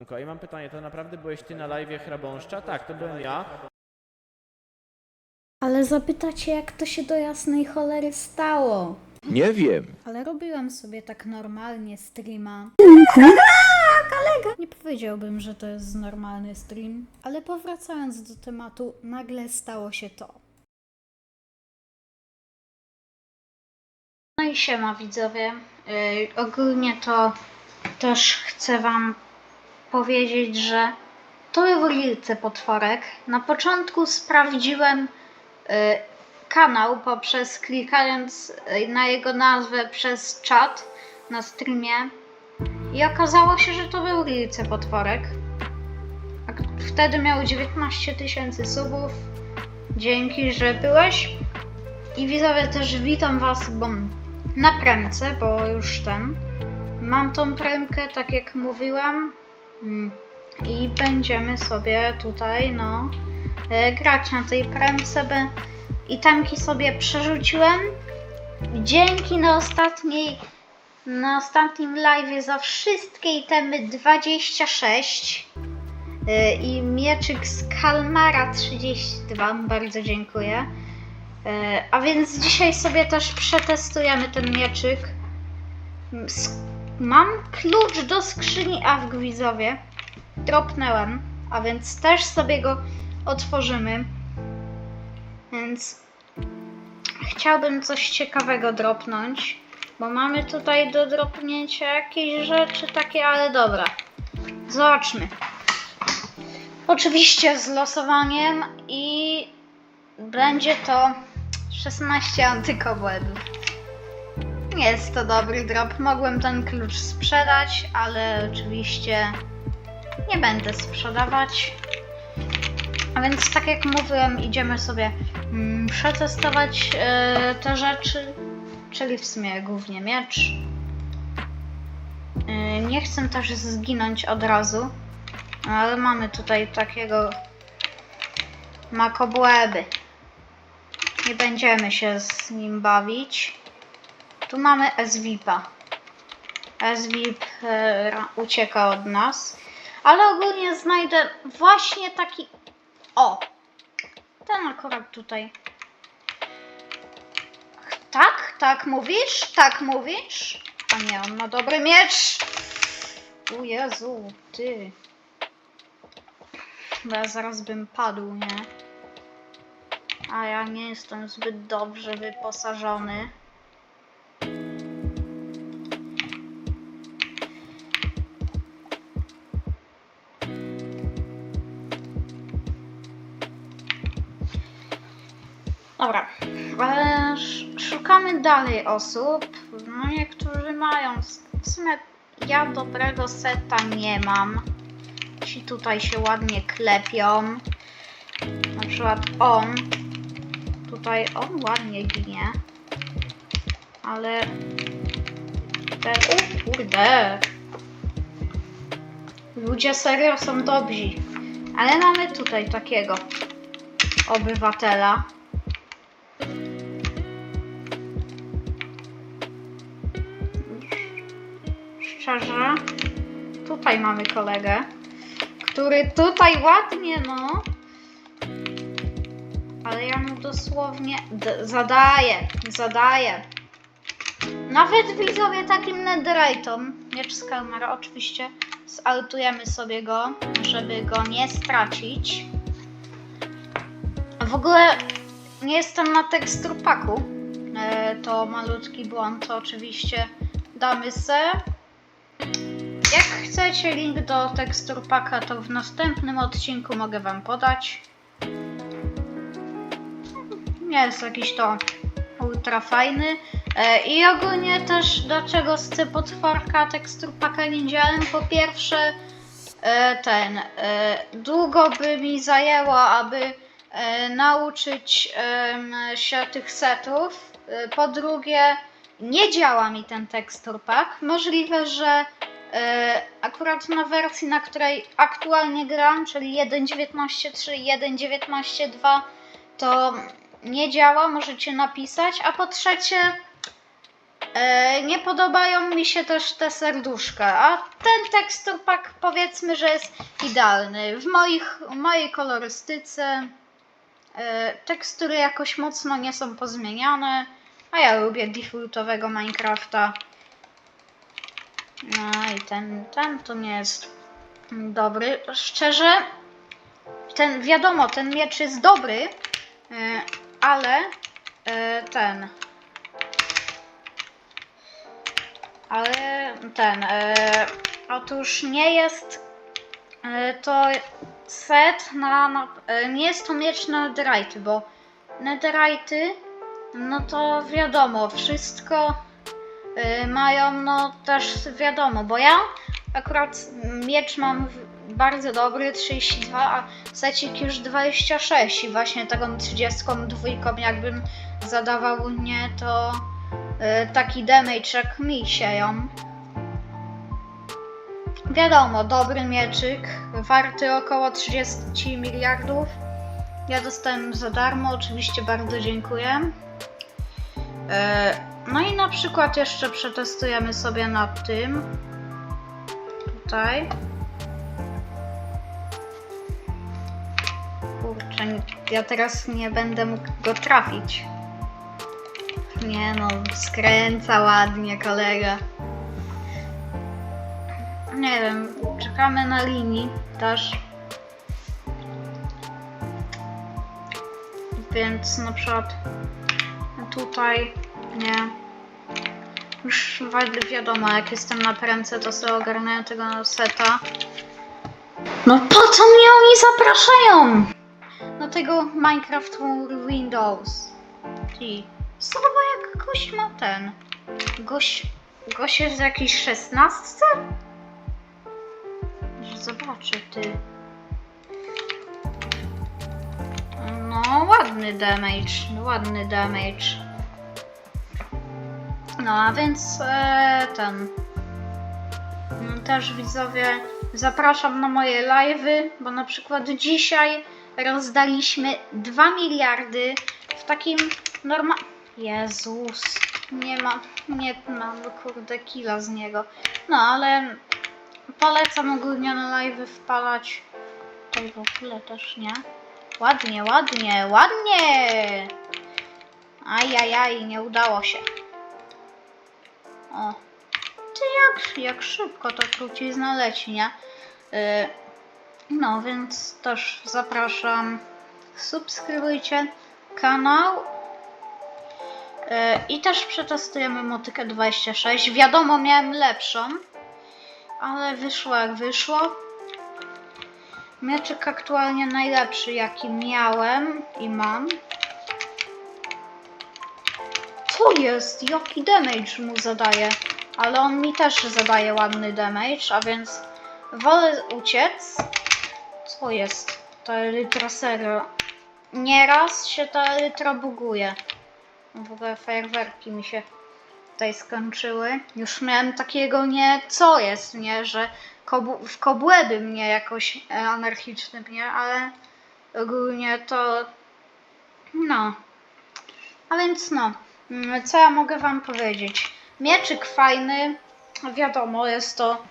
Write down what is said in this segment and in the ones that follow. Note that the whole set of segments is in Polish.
I mam pytanie, to naprawdę byłeś ty na live hrabąszcza? Tak, to byłem ja. Ale zapytacie, jak to się do jasnej cholery stało. Nie wiem. Ale robiłam sobie tak normalnie streama. Kolega! Nie powiedziałbym, że to jest normalny stream, ale powracając do tematu, nagle stało się to. No i siema widzowie. Yy, ogólnie to też chcę wam powiedzieć, że to był Rilce Potworek. Na początku sprawdziłem y, kanał poprzez klikając y, na jego nazwę przez czat na streamie i okazało się, że to był Rilce Potworek. Wtedy miał 19 tysięcy subów. Dzięki, że byłeś. I widzowie też witam was bo na premce, bo już ten. Mam tą premkę, tak jak mówiłam. Mm. I będziemy sobie tutaj, no, e, grać na tej premce. I tamki sobie przerzuciłem. Dzięki na ostatniej, na ostatnim live za wszystkie itemy 26 e, i mieczyk z Kalmara 32. Bardzo dziękuję. E, A więc dzisiaj sobie też przetestujemy ten mieczyk. Mam klucz do skrzyni AWG widzowie. Dropnęłem, a więc też sobie go otworzymy. Więc chciałbym coś ciekawego dropnąć, bo mamy tutaj do dropnięcia jakieś rzeczy takie, ale dobra. Zobaczmy. Oczywiście z losowaniem i będzie to 16 antykobłędów. Jest to dobry drop. Mogłem ten klucz sprzedać, ale oczywiście nie będę sprzedawać. A więc tak jak mówiłem, idziemy sobie mm, przetestować e, te rzeczy, czyli w sumie głównie miecz. E, nie chcę też zginąć od razu, ale mamy tutaj takiego makobłęby. Nie będziemy się z nim bawić. Tu mamy SVIP-a. SVIP e, ra- ucieka od nas. Ale ogólnie znajdę właśnie taki. O! Ten akurat tutaj. Tak? Tak mówisz? Tak mówisz? A nie, on ma dobry miecz! U Jezu, ty. Bo ja zaraz bym padł, nie? A ja nie jestem zbyt dobrze wyposażony. E, sz- szukamy dalej osób. No niektórzy mają. W sumie ja dobrego seta nie mam. Ci tutaj się ładnie klepią. Na przykład on. Tutaj on ładnie ginie. Ale ten. O kurde. Ludzie serio są dobrzy. Ale mamy tutaj takiego obywatela. Szczerze, tutaj mamy kolegę, który tutaj ładnie, no. Ale ja mu dosłownie zadaję, zadaję. Nawet widzowie takim netherite'om, miecz z oczywiście saltujemy sobie go, żeby go nie stracić. W ogóle nie jestem na teksturpaku. E, to malutki błąd, to oczywiście damy se. Jak chcecie link do teksturpaka, to w następnym odcinku mogę wam podać. Nie jest jakiś to ultra fajny. E, I ogólnie też dlaczego z potworka teksturpaka nie działałem? Po pierwsze e, ten e, długo by mi zajęło, aby nauczyć się tych setów. Po drugie, nie działa mi ten tekstur pack. Możliwe, że e, akurat na wersji, na której aktualnie gram, czyli 1.19.3 i 1.19.2, to nie działa, możecie napisać. A po trzecie, E, nie podobają mi się też te serduszka, a ten tekstur pak powiedzmy, że jest idealny. W, moich, w mojej kolorystyce e, tekstury jakoś mocno nie są pozmieniane, a ja lubię defaultowego Minecrafta. No i ten, ten to nie jest dobry. Szczerze, ten wiadomo, ten miecz jest dobry, e, ale e, ten. Ale ten. E, otóż nie jest to set na. na nie jest to miecz na netherite, bo netherite, no to wiadomo, wszystko e, mają, no też wiadomo, bo ja akurat miecz mam bardzo dobry, 32, a secik już 26 i właśnie taką 32 jakbym zadawał nie to e, taki damage jak mi sieją. Wiadomo, dobry mieczyk, warty około 30 miliardów. Ja dostałem za darmo, oczywiście bardzo dziękuję. E, No i na przykład jeszcze przetestujemy sobie nad tym. Tutaj. Kurczę, ja teraz nie będę mógł go trafić. Nie no, skręca ładnie kolega. Nie wiem, czekamy na linii też. Więc na przykład tutaj nie. Już wi- wiadomo, jak jestem na prędce, to sobie ogarnę tego seta. No po co mnie oni zapraszają? Do tego Minecraft Windows. Ty, Słowa jak gość ma ten. Gość, gość jest w jakiejś szesnastce? Zobaczę, ty. No, ładny damage, ładny damage. No, a więc e, ten. Mm, Też widzowie, zapraszam na moje live'y, bo na przykład dzisiaj rozdaliśmy 2 miliardy w takim norma... Jezus, nie ma, nie mam kurde kila z niego. No, ale polecam ogólnie na live'y wpalać. Tutaj w ogóle też nie. Ładnie, ładnie, ładnie! Ajajaj, nie udało się. O. Ty jak, jak szybko to trucizna leci, nie? Yy, no, więc też zapraszam. Subskrybujcie kanał. Yy, I też przetestujemy motykę 26. Wiadomo, miałem lepszą, ale wyszło jak wyszło. Mieczyk aktualnie najlepszy, jaki miałem i mam. Co jest? Jaki damage mu zadaje? Ale on mi też zadaje ładny damage, a więc wolę uciec. Co jest? Ta elytra serio. Nieraz się ta elytra buguje. W ogóle fajerwerki mi się tutaj skończyły. Już miałem takiego nie co jest, nie, że w kobłęby mnie jakoś e, anarchiczny mnie, ale ogólnie to no. A więc no, mm, co ja mogę wam powiedzieć? Mieczyk fajny, wiadomo, jest to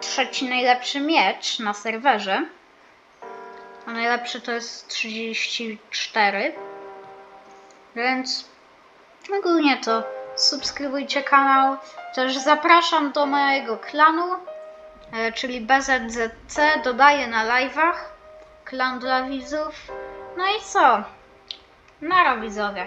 trzeci najlepszy miecz na serwerze. A najlepszy to jest 34. Więc ogólnie to subskrybujcie kanał. Też zapraszam do mojego klanu, czyli BZZC. Dodaję na live'ach. Klan dla widzów. No i co? Nara widzowie.